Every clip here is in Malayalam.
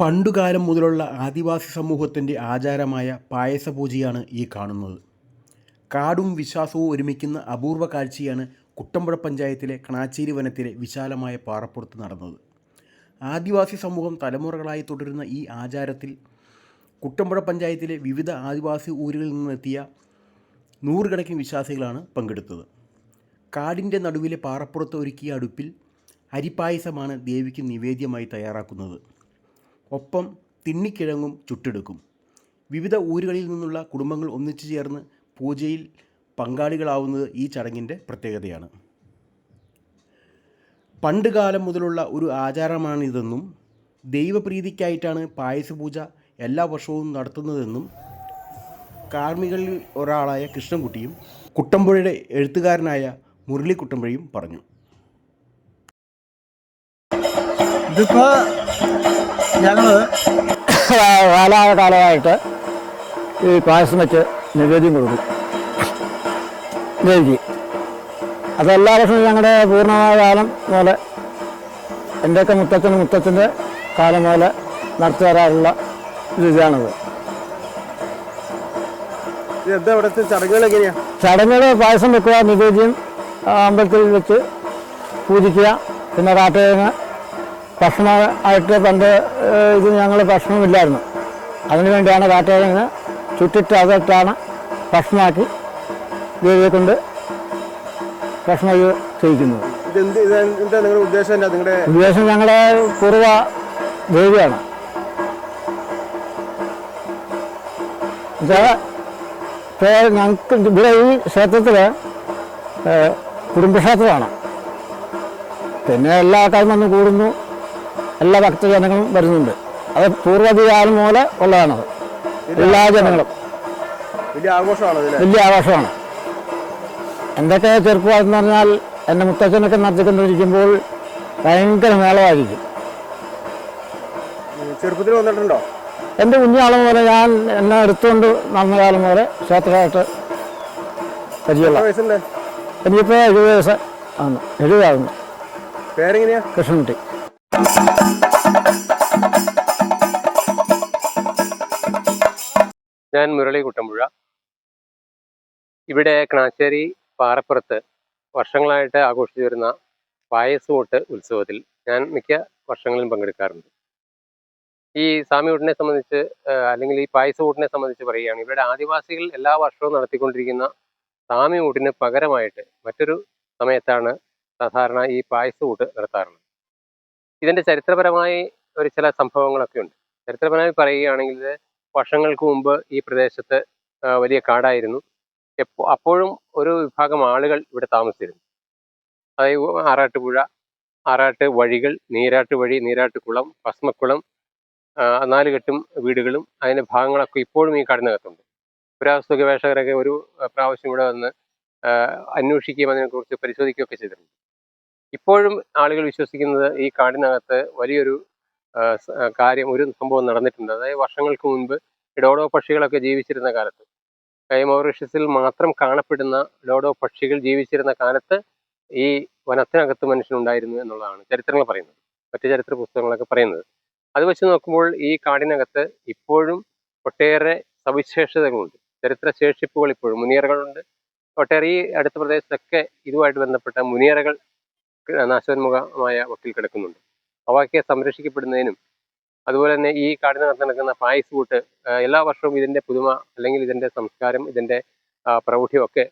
പണ്ടുകാലം മുതലുള്ള ആദിവാസി സമൂഹത്തിന്റെ ആചാരമായ പായസപൂജയാണ് ഈ കാണുന്നത്. കാടും വിശ്വാസവും ഒരുമിക്കുന്ന അപൂർവ കാഴ്ചയാണ് കുട്ടമ്പുഴ പഞ്ചായത്തിലെ കണാച്ചേരി വനത്തിലെ വിശാലമായ പാറപ്പുറത്ത് നടന്നത്. ആദിവാസി സമൂഹം തലമുറകളായി തുടരുന്ന ഈ ആചാരത്തിൽ കുട്ടമ്പുഴ പഞ്ചായത്തിലെ വിവിധ ആദിവാസി ഊരുകളിൽ നിന്നെത്തിയ നൂറുകണക്കിന് വിശ്വാസികളാണ് പങ്കെടുത്തത്. കാടിന്റെ നടുവിലെ പാറപ്പുറത്ത് ഒരുക്കിയ അടുപ്പിൽ അരിപ്പായസമാണ് ദേവിക്ക് നിവേദ്യമായി തയ്യാറാക്കുന്നത്. ഒപ്പം തിണ്ണിക്കിഴങ്ങും ചുട്ടെടുക്കും. വിവിധ ഊരുകളിൽ നിന്നുള്ള കുടുംബങ്ങൾ ഒന്നിച്ചു ചേർന്ന് പൂജയിൽ പങ്കാളികളാവുന്നത് ഈ ചടങ്ങിന്റെ പ്രത്യേകതയാണ്. പണ്ടുകാലം മുതലുള്ള ഒരു ആചാരമാണിതെന്നും ദൈവപ്രീതിക്കായിട്ടാണ് പായസപൂജ എല്ലാ വർഷവും നടത്തുന്നതെന്നും കാർമികളിൽ ഒരാളായ കൃഷ്ണൻകുട്ടിയും കുട്ടമ്പുഴയുടെ എഴുത്തുകാരനായ മുരളി കുട്ടമ്പുഴയും പറഞ്ഞു. ഇതിപ്പോ ഞങ്ങൾ കാലാകാലമായിട്ട് ഈ പായസം വെച്ച് നിവേദ്യം കൊടുക്കും. ദേവിക്ക് അതെല്ലാ വർഷവും ഞങ്ങളുടെ പൂർണമായ കാലം പോലെ എന്റെയൊക്കെ മുത്തച്ഛന്റെ മുത്തച്ഛന്റെ കാലം പോലെ നടത്തി വരാറുള്ള രീതിയാണത്. ഇതാണത് ചടങ്ങുകൾ പായസം വെക്കുക നിവേദ്യം അമ്പലത്തിൽ വെച്ച് പൂജിക്കുക പിന്നെ കാട്ടുകഴിഞ്ഞ് ഭക്ഷണമായിട്ട് പണ്ട് ഇത് ഞങ്ങൾ ഭക്ഷണമില്ലായിരുന്നു. അതിനുവേണ്ടിയാണ് വേണ്ടിയാണ് കാട്ടുകഴിഞ്ഞ് ചുറ്റിട്ട് അതിട്ടാണ് ഭക്ഷണമാക്കി ദേവിയെ കൊണ്ട് ഭക്ഷണം ചെയ്യിക്കുന്നത്. ഉദ്ദേശം? ഞങ്ങളെ കുറവ ദേവിയാണ്. ഞങ്ങൾക്ക് ഇവിടെ ഈ ക്ഷേത്രത്തിൽ കുടുംബക്ഷേത്രമാണ്. പിന്നെ എല്ലാ ആൾക്കാരും വന്ന് കൂടുന്നു. എല്ലാ ഭക്തജനങ്ങളും വരുന്നുണ്ട്. അത് പൂർവധികാലം പോലെ ഉള്ളതാണത് എല്ലാ ജനങ്ങളും. വലിയ ആഘോഷമാണ് വലിയ ആഘോഷമാണ്. എന്തൊക്കെ ചെറുപ്പമാണെന്ന് പറഞ്ഞാൽ എന്റെ മുത്തച്ഛനൊക്കെ നടത്തിക്കൊണ്ടിരിക്കുമ്പോൾ ഭയങ്കര മേളമായിരിക്കും. ചെറുപ്പത്തിൽ വന്നിട്ടുണ്ടോ? എന്റെ കുഞ്ഞാളം പോലെ ഞാൻ എന്നെ എടുത്തുകൊണ്ട് നടന്ന കാലം പോലെ ക്ഷേത്രമായിട്ട് പരിചയമുള്ള എനിക്കിപ്പോൾ എഴുപത് വയസ്സ് ആണ് എഴുപതാകുന്നു പേരെങ്ങനെയാ? കൃഷ്ണൻകുട്ടി. ഞാൻ മുരളി കുട്ടമ്പുഴ. ഇവിടെ കണാശ്ശേരി പാറപ്പുറത്ത് വർഷങ്ങളായിട്ട് ആഘോഷിച്ചു വരുന്ന പായസൂട്ട് ഉത്സവത്തിൽ ഞാൻ മിക്ക വർഷങ്ങളിലും പങ്കെടുക്കാറുണ്ട്. ഈ സാമ്യകൂട്ടിനെ സംബന്ധിച്ച് അല്ലെങ്കിൽ ഈ പായസകൂട്ടിനെ സംബന്ധിച്ച് പറയുകയാണ് ഇവിടെ ആദിവാസികൾ എല്ലാ വർഷവും നടത്തിക്കൊണ്ടിരിക്കുന്ന സാമ്യകൂട്ടിന് പകരമായിട്ട് മറ്റൊരു സമയത്താണ് സാധാരണ ഈ പായസകൂട്ട് നടത്താറുള്ളത്. ഇതിന്റെ ചരിത്രപരമായി ഒരു ചില സംഭവങ്ങളൊക്കെ ഉണ്ട്. ചരിത്രപരമായി പറയുകയാണെങ്കിൽ വർഷങ്ങൾക്ക് മുമ്പ് ഈ പ്രദേശത്ത് വലിയ കാടായിരുന്നു. എപ്പോ അപ്പോഴും ഒരു വിഭാഗം ആളുകൾ ഇവിടെ താമസിച്ചിരുന്നു. അതായത് ആറാട്ടുപുഴ ആറാട്ട് വഴികൾ നീരാട്ട് വഴി നീരാട്ട് കുളം ഭസ്മക്കുളം നാലുകെട്ടും വീടുകളും അതിന്റെ ഭാഗങ്ങളൊക്കെ ഇപ്പോഴും ഈ കാടിനകത്തുണ്ട്. പുരാവസ്തു ഗവേഷകരൊക്കെ ഒരു പ്രാവശ്യം ഇവിടെ വന്ന് അന്വേഷിക്കുകയും അതിനെക്കുറിച്ച് പരിശോധിക്കുകയൊക്കെ ചെയ്തിട്ടുണ്ട്. ഇപ്പോഴും ആളുകൾ വിശ്വസിക്കുന്നത് ഈ കാടിനകത്ത് വലിയൊരു കാര്യം ഒരു സംഭവം നടന്നിട്ടുണ്ട്. അതായത് വർഷങ്ങൾക്ക് മുൻപ് ഡോഡോ പക്ഷികളൊക്കെ ജീവിച്ചിരുന്ന കാലത്ത് കൈമോറിഷ്യസിൽ മാത്രം കാണപ്പെടുന്ന ഡോഡോ പക്ഷികൾ ജീവിച്ചിരുന്ന കാലത്ത് ഈ വനത്തിനകത്ത് മനുഷ്യനുണ്ടായിരുന്നു എന്നുള്ളതാണ് ചരിത്രങ്ങൾ പറയുന്നത്. മറ്റു ചരിത്ര പുസ്തകങ്ങളൊക്കെ പറയുന്നത്. അത് വെച്ച് നോക്കുമ്പോൾ ഈ കാടിനകത്ത് ഇപ്പോഴും ഒട്ടേറെ സവിശേഷതകളുണ്ട്. ചരിത്ര ശേഷിപ്പുകൾ ഇപ്പോഴും. മുനിയറകളുണ്ട്. ഒട്ടേറെ ഈ അടുത്ത പ്രദേശത്തൊക്കെ ഇതുമായിട്ട് ബന്ധപ്പെട്ട മുനിയറകൾ നാശോന്മുഖമായ വക്കിൽ കിടക്കുന്നുണ്ട്. അവയൊക്കെ സംരക്ഷിക്കപ്പെടുന്നതിനും അതുപോലെ തന്നെ ഈ കാടിനകത്ത് നടക്കുന്ന പായസ് കൂട്ട് എല്ലാ വർഷവും ഇതിന്റെ പുതുമ അല്ലെങ്കിൽ ഇതിന്റെ സംസ്കാരം ഇതിന്റെ പ്രൗഢിയൊക്കെ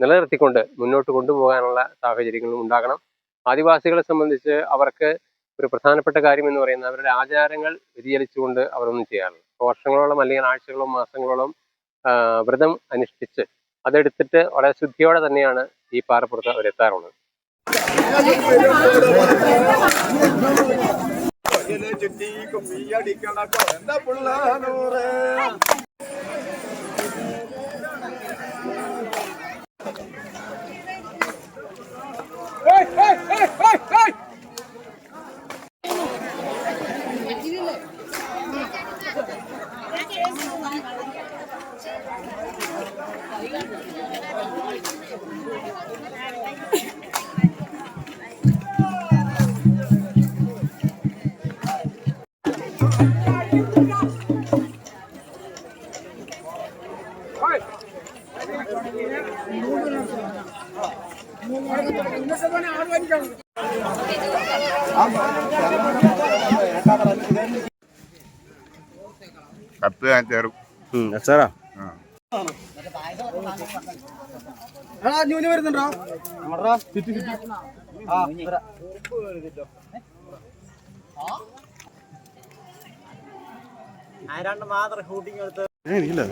നിലനിർത്തിക്കൊണ്ട് മുന്നോട്ട് കൊണ്ടുപോകാനുള്ള സാഹചര്യങ്ങളും ഉണ്ടാകണം. ആദിവാസികളെ സംബന്ധിച്ച് അവർക്ക് ഒരു പ്രധാനപ്പെട്ട കാര്യം എന്ന് പറയുന്നത് അവരുടെ ആചാരങ്ങൾ വ്യതിചലിച്ചുകൊണ്ട് അവരൊന്നും ചെയ്യാറില്ല. വർഷങ്ങളോളം അല്ലെങ്കിൽ ആഴ്ചകളോ മാസങ്ങളോളം വ്രതം അനുഷ്ഠിച്ച് അതെടുത്തിട്ട് വളരെ ശുദ്ധിയോടെ തന്നെയാണ് ഈ പാറപ്പുറത്ത് അവരെത്താറുള്ളത് ും. ചുറ്റി കുമ്മിയടിക്കണ കൊറന്ന പിള്ളാനൂറേ കപ്പ് ഞാൻ ചേരും സാറാ ന്യൂന് വരുന്നുണ്ടോ? ആരാണ്ട് മാത്രം ഷൂട്ടിംഗ് എടുത്ത് ഏ ഇല്ല.